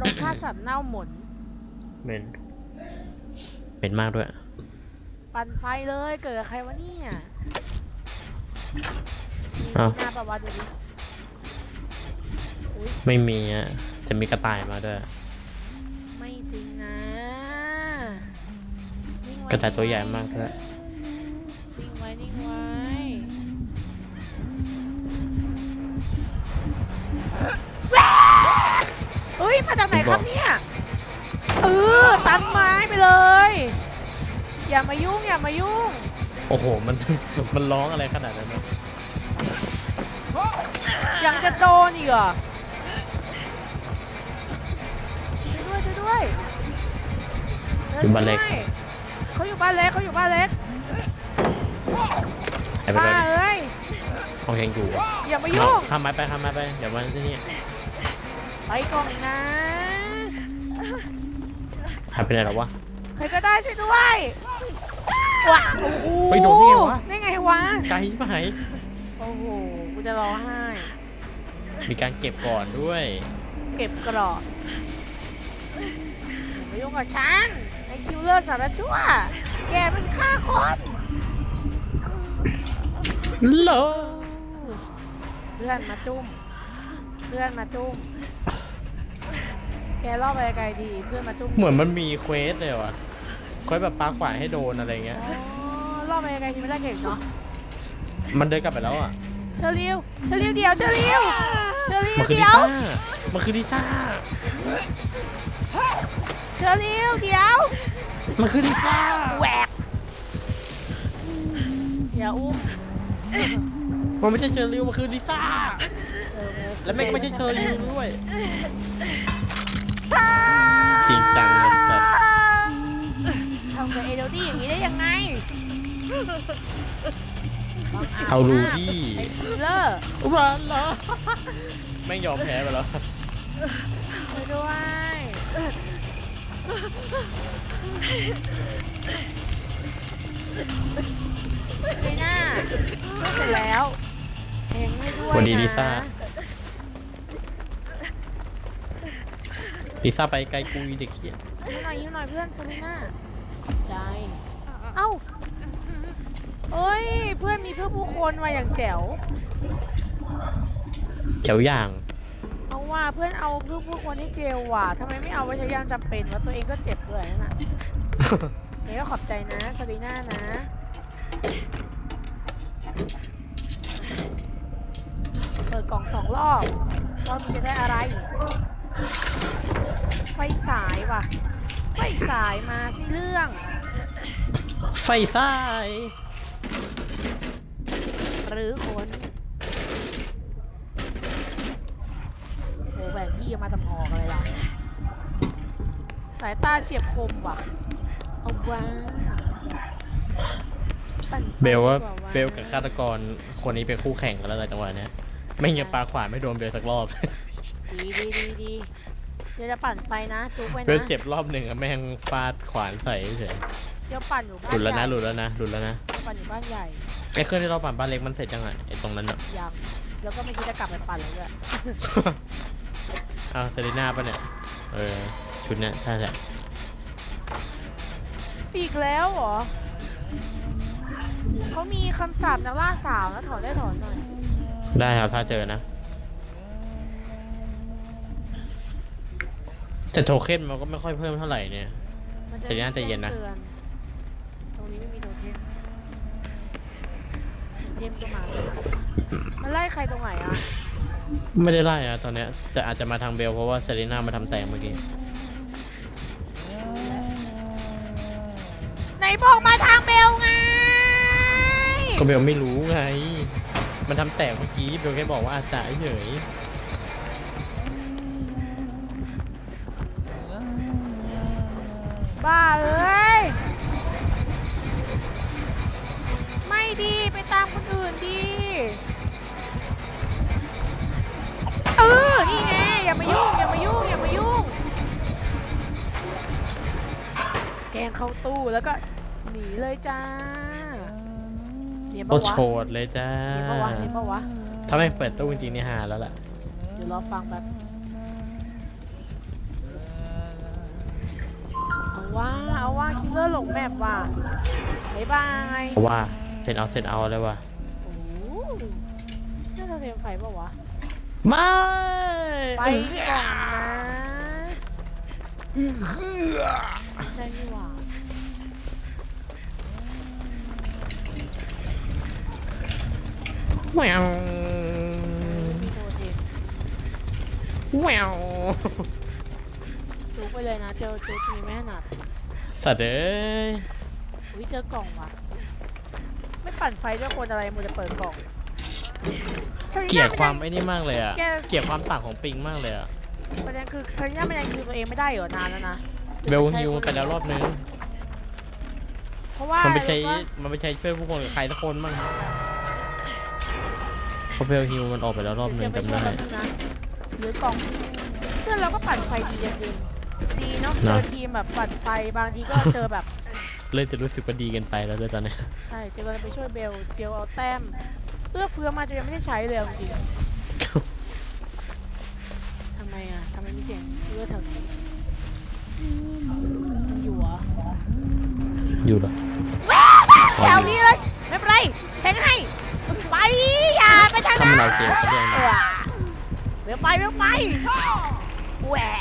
รสชาติสัตว์เน่าหมดเหม็นเป็นมากด้วย ปั่นไฟเลยเกิดกับใครวะเนี่ยมีอ้าว หน้าประวัติดูดิอุ๊ยไม่มีอะจะมีกระต่ายมาด้วย ไม่จริงนะนิ่งไว้กระต่ายตัวใหญ่นิ่งไมากด้วยนิ่งไว้นิ่งไว้ ครับเนี่ยเออตัดไม้ไปเลย อย่ามายุ่งอย่ามายุ่งโอ้โห มัน มันร้องอะไรขนาดนั้นนะยังจะโดนอีกเหรอช่วยด้วยช่วยด้วยเร็วอยู่บ้านเล็กช่วยเขาอยู่บ้านเล็กเขาอยู่บ้านเล็กไปไปบ้าไปเอ้ยห้องแข่งอยู่อย่ามายุ่งข้ามไม้ไปข้ามไม้ไป เดี๋ยวมันที่นี่ไปก่อนนะ หายไปไหนแล้ววะ ใครก็ได้ช่วยด้วยว้าโอ้โหไปโดนได้ไงวะ ได้ไงวะ ไกลไปโอ้โห กูจะร้องไห้ มีการเก็บก่อนด้วยเก็บกรอบอย่ามายุ่งกับฉันไอคิวเลอร์สารชั่ว แกเป็นฆ่าคนโลเพื่อนมาจุ้ม เพื่อนมาจุ้มแกล่อไปไกลดีเพื่อนมาจุ้มเหมือนมันมีเควสเลยว่ะเควสแบบปาขวานให้โดนอะไรเงี้ย อ๋อล่อไปไกลดีไม่ได้เก่งเนาะมันเดินกลับไปแล้วอะ เชอริวเชอริวเดี๋ยวเชอริวเชอริวมันคือเดี๋ลิยวซ่ามันคือลิซ่า เชอริวเดี๋ยวมันคือลิซ่าแหวกอย่าอุ้มมันไม่ใช่เชอริวมันคือลิซ่า เออเออและแม่งไม่ใช่เชอริวด้วย กับเอเดดี้อย่างนี้ได้ยังไงบังจเอารูมกดี้ไอ้คิลเลอร์รันเหรอแม่งยอมแพ้ไปแล้วช่วยด้วยซีน่าช่วยเสร็จแล้วแทงไม่ด้วยวันดีลิซ่าลิซ่าไปไกลกุยเด็กเขียนยิ้มหน่อยยิ้มหน่อยเพื่อนซาลีน่า ใจ เอ้าเอ้ย เพื่อนมีเพื่อผู้คนมาอย่างแจ๋วเขียวอย่าง เอาว่าเพื่อนเอาเพื่อผู้คนให้เจลว่ะทำไมไม่เอาไว้ใช้ยามจำเป็นวะตัวเองก็เจ็บด้วยนั่นน่ะ เดี๋ยวก็ขอบใจนะซาลีน่านะ เปิดกล่องสองรอบรอบนี้จะได้อะไร ไฟสายว่ะไฟ สายมาสิเรื่อง ไฟซ้าย หรือคนโอ้แหวนที่มาตำหอกอะไรล่ะ สายตาเฉียบคมว่ะ เอาว้าปั่นไฟเบลว่าดีกะเบลกับฆาตกรคนนี้เป็นคู่แข่งกันแล้วอะไรจังหวะเนี้ยไม่ยังปาขวานไม่โดนเบลสักรอบ ดีดีดีดี เดี๋ยวจะปั่นไฟนะจุกไว้เบลนะเจ็บรอบหนึ่งอะแม่งฟาดขวานใส่เฉยเดี๋ยวปั่นอยู่บ้าหลุนดแล้วใหญ่นะหลุดแล้วนะหลุดแล้วนะปั่นอยู่บ้านใหญ่ไอ้เครื่องที่เราปั่นบ้านเล็กมันเสร็จจังไงไอ้ตรงนั้นอะ ยังแล้วก็ไม่คิดจะกลับไปปั่นแล้วด้วยอ้าวเซรีน่าปะเนี่ยเออชุดเนี้ยใช่แหละอีกแล้วเหรอเขามีคำสาปนักล่าสาวนะถอนได้ถอนหน่อยได้ครับถ้าเจอนะ แต่โทเค็นมันก็ไม่ค่อยเพิ่มเท่าไหร่เนี่ย มันจะใจเย็นใจเย็นนะตือตรงนี้ไม่มีโทเทมโทเทมก็มามันไล่ใครตรงไหนอะไม่ได้ไล่อะตอนเนี้ยแต่อาจจะมาทางเบลเพราะว่าเซรีน่ามาทำแตงเมื่อกี้ไหนบอกมาทางเบลไงก็เบลไม่รู้ไง มันทำแตกเมื่อกี้เบลแค่บอกว่าอาจจะเฉย บ้าเอ้ย ไม่ดีไปตามคนอื่นดีเออนี่ไงอย่ามายุ่งอย่ามายุ่งอย่ามายุ่ง แกงเข้าตู้แล้วก็หนีเลยจ้าเนี่ยโคปะตรวะโชดเลยจ้าเนี่ยปะวะเนี่ยปะวะถ้าไม่เปิดตู้จริงๆนี่ฮาแล้วล่ะ เดี๋ยวรอฟังแบบ ว้าเอาว่าคิลเลอร์หลงแมปว่ะบ๊ายบายเพราะว่าเซตเอาเซตเอาเลยว่ะโอ้โหน่าจะเรียนไฟเปล่าวะ ไม่ไปก่อนนะไม่ใช่นี่หว่าแววไม่มีโทรเทมแววจุก ไปเลยนะ เจอจุกนี้ไม่ถนัดสัตว์เอ้ยอุ้ยเจอกล่องว่ะ ไม่ปั่นไฟด้วยคนอะไรมูจะเปิดกล่องเกลียดความไอ้นี่มากเลยอะเกลียดความต่างของปิงมากเลยอะประเด็นคือซาน่ามันยังยูตัวเองไม่ได้เหรอนานแล้วนะเบลฮิวมันไปแล้วรอบนึงเพราะว่ามันไปใช้มันไปใช้ช่วยผู้คนกับใครสักคนบ้างเพราะเบลฮิวมันออกไปแล้วรอบนึงจะไปจำช่วยได้หรือกล่องเพื่อนเราก็ปั่นไฟดีจริง ดีเนาะเจนะอทีมแบบปั่นไฟบางทีก็เจอแบบเลยจะรู้สึกว่าดีกันไปแล้วด้วยตอนเนี้ยใช่เจอกันไปช่วยเบลเจลเอาแต้มเพื่อเฟื้อมาจะยังไม่ได้ใช้เลยเอาจริงทำไมอะทำไมมีเสียงเพื่อแถวนี้มันอยู่เหรออยู่เหรอแถวนี้เลยไม่เป็นไรแทงให้ไปอย่าไปทางถ้านั้มันนเอาเกมก็เรื่องเอนะอเบลไปเบลไปแหวะ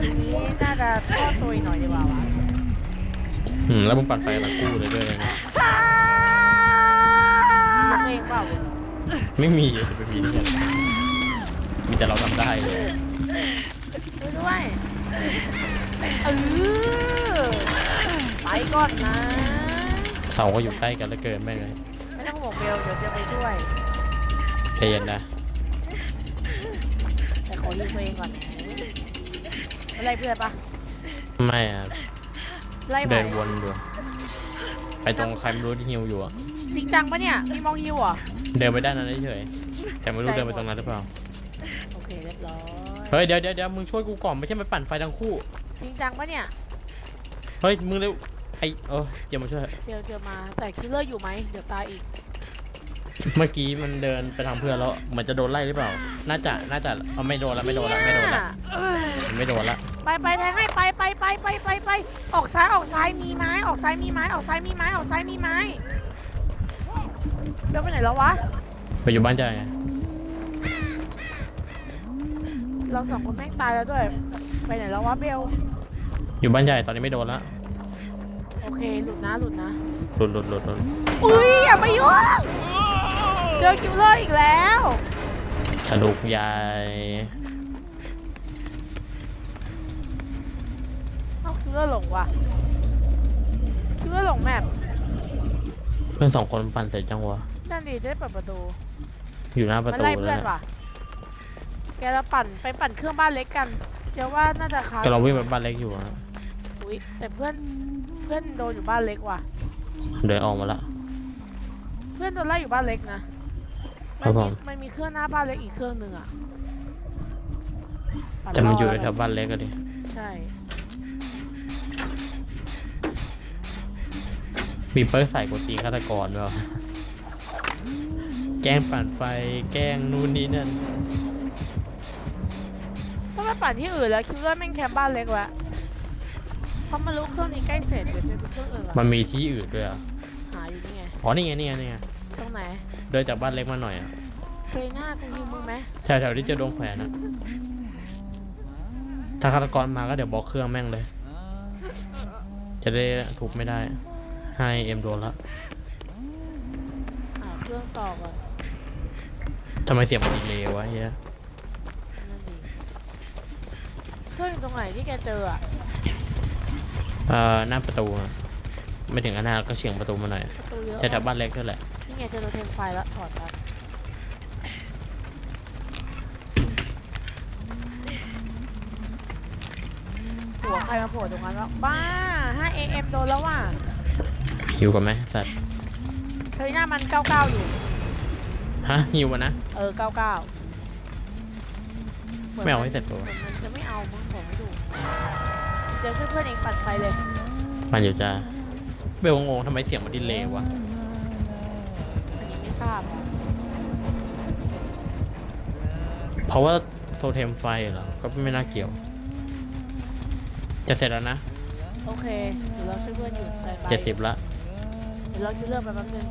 ทีนี้น่าจะทอดตัวอีกหน่อยดีกว่าวะอืมแล้วมึงปัดไฟหลังกู้เลยด้วยนะเพลงเปล่าไม่มีจะไปมีได้ไงมีแต่เราทำได้เลยช่วยด้วยเออไปก่อนนะ เสาก็อยู่ใกล้กันแล้วเกินแม่งเลยไม่ต้องห่วงเบลเดี๋ยวจะไปช่วย ใจเย็นนะ แต่ขอยืมตัวเองก่อน ไล่เพื่อนปะไม่อะไล่ไหวเดินวนอยู่ไปตรงใครไม่รู้ที่ฮิวอยู่อะจริงจังปะเนี่ยมีมองฮิวเหรอ เดินไปด้านนั้นเฉยๆแต่ไม่รู้เดินไปตรงนั้นหรือเปล่าโอเคเรียบร้อยเฮ้ยเดี๋ยวเดี๋ยวเดี๋ยวมึงช่วยกูก่อนไม่ใช่ไปปั่นไฟทั้งคู่จริงจังปะเนี่ยเฮ้ยมึงเร็วไอเออเดี๋ยวมาช่วยเจอเจอมาแต่คิลเลอร์อยู่ไหมเดี๋ยวตายอีก เมื่อกี้มันเดินไปทางเพื่อนแล้วเหมือนจะโดนไล่หรือเปล่า น่าจะ น่าจะเอาไม่โดนละไม่โดนละไม่โดนละมันไม่โดนละไปไปแทงให้ไปไปไปไปไปไปออกซ้ายออกซ้ายมีไม้ออกซ้ายมีไม้ออกซ้ายมีไม้ออกซ้ายมีไม้เบลไปไหนแล้ววะไปอยู่บ้านใจไงเราสองคนแม่งตายแล้วด้วยไปไหนแล้ววะเบลอยู่บ้านใหญ่ตอนนี้ไม่โดนละโอเคหลุดนะหลุดนะหลุดหลุดหลุดหลุดอุ้ยอย่ามายุ่ง เจอคิวเลอร์อีกแล้ว สนุกใหญ่เอ้าคิวเลอร์หลงว่ะคิวเลอร์หลงแมปเพื่อนสองคนปั่นเสร็จจังวะ นั่นดีจะได้เปิดประตูอยู่หน้าประมันตูไล่เลเพื่อยนนะว่ะ แกเราปั่นไปปั่นเครื่องบ้านเล็กกันเจอว่าน่าจะค้างก็เราวิ่งไปบ้านเล็กอยู่อะอุ้ยแต่เพื่อนเพื่อนโดนอยู่บ้านเล็กว่ะ เดินออกมาละ เพื่อนโดนไล่อยู่บ้านเล็กนะ ครัมับผมีมมันมีเครื่องหน้าบ้านเล็กอีกเครื่องหนึ่งอะปั่จะมันอยู่รแถวบ้านเล็กกันดิใช่ มีเปิร์กใส่กดตีฆาตกรด้วยวะแกล้งปั่นไฟแกล้งนู่นนี่นั่นต้องไปปั่นที่อื่นแล้วคิวเลอร์แม่งแคมป์บ้านเล็กแล้วเพราะมารู้เครื่องนี้ใกล้เสร็จเดี๋ยวจะดูเครื่องอื่นมัละนมีที่อื่นด้วยอะหาอยู่นี่ไงอ๋อนี่ไงนี่ไงนี่ไงตรงไหน เดินจากบ้านเล็กมาหน่อยอะเคยหน้ากูยิงมึงไหมแถวๆที่เจอดวงแขวนอะถ้าฆาตกรมาก็เดี๋ยวบล็อกเครื่องแม่งเลย จะได้ทุบไม่ได้ให้เอ็มโดนละหาเครื่องต่อก่อนทำไมเสียงมันดีเลย์วะเฮียนั่นดีเครื่องอยู่ตรงไหนที่แกเจออะเอ่อหน้าประตูอะไม่ถึงอันหน้าก็เฉียงประตูมาหน่อยประตูเยอะแถวๆบ้านเล็กเท่าไหร่ นี่ไงเจอโทเทมไฟแล้วถอดครับหัวใครมาโผล่ตรงนั้นวะบ้า 5 AM โดนแล้วว่ะหิวกันไหมสัตว์เคยหน้ามัน 99 อยู่ ฮะหิวมันนะ เออ 99ไม่เอาให้เสร็จตัวเหมือนมันจะไม่เอามึงผมไม่ดูเจอช่วยเพื่อนเองปั่นไฟเลย มันอยู่จ้าเบลงงทำไมเสียงมันดีเลย์วะอันนี้ไม่ ทราบอะเพราะว่าโทเทมไฟเหรอ ก็ไม่น่าเกี่ยว จะเสร็จแล้วนะ โอเคเดี๋ยวเราช่วยเพื่อนอยู่สแตนบายเจ็ดสิบละ เดี๋ยวเราคิดเรื่องไปแป๊บนึง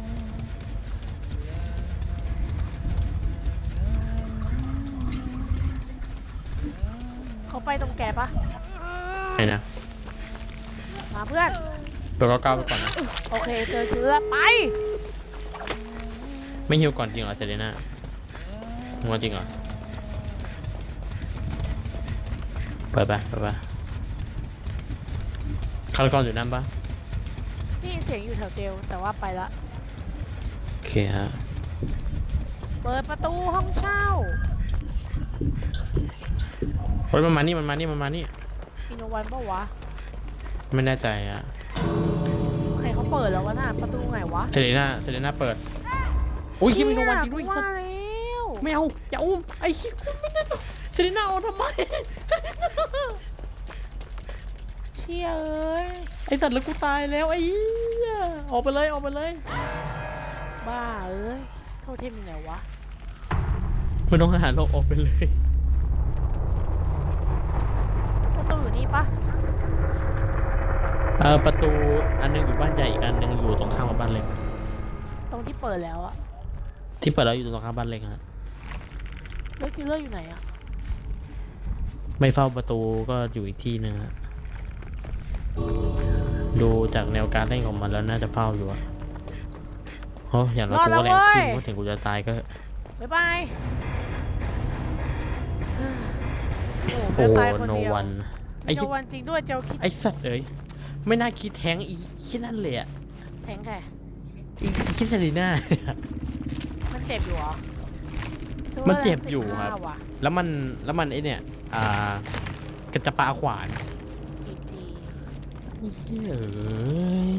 เขาไปตรงแกปะไหนนะมาเพื่อนตัวเก้าเก้าไปก่อนนะ โอเค เจอเชื้อไป ไม่ฮิวก่อนจริงเหรอเซเลน่ามึงเอาจริงเหรอ เปิดไปเปิดไปคาร์กอนอยู่นั่นปะนี่เสียงอยู่แถวเจลแต่ว่าไปละ โอเคฮะ เปิดประตูห้องเช่าเฮ้ยมันมานี่มันมานี่มันมานี่ อินโนวันปะวะไม่แน่ใจอะใครเขาเปิดแล้ววะน่ะประตูไงวะ เซเลน่าเซเลน่าเปิด อุ้ยคิดมีโนวันจริงด้วยเชี่สัว่าตว์แล้วไม่เอาอย่าอุ้มไอ้คิดคุณไม่ได้ดูเซเลน่าเอาทำไมเชี่ยเอ้ยไอ้สัตว์แล้วกูตายแล้วไอ้เหี้ยออกไปเลยออกไปเลย บ้าเอ้ยโทษเทพมีไหนวะไม่ต้องหาโลกออกไปเลยประตูอยู่นี่ปะเออประตูอันหนึงอยู่บ้านใหญ่อีกอันหนึงอยู่ตรงข้ามกับบ้านเล็กตรงที่เปิดแล้วอะ ที่เปิดแล้วอยู่ตรงข้ามบ้านเล็กฮะแล้วคิลเลอร์อยู่ไหนอะไม่เฝ้าประตูก็อยู่อีกที่หนึงฮะดูจากแนวการเล่นของมันแล้วน่าจะเฝ้าอยู่อะโอ้อย่างเรากูก็แรงขึ้นเพราะถึงกูจะตายก็ บ๊ายบายโอ้โอ้แม่งตายคนโนเดียววันไอ้โนชิวันจริงด้วยเจลคิดไอ้สัตว์เอ้ยไม่น่าคิดแท้งอีคิดนั่นเลยอะแทงแค่ อีคิดเซรีน่ามัน เจ็บอยู่เหรอมันเจ็บอยู่ครับว่ะ แล้วมันแล้วมันไอเนี่ย อ่ากระจะปาขวานจีจีเฮ้ย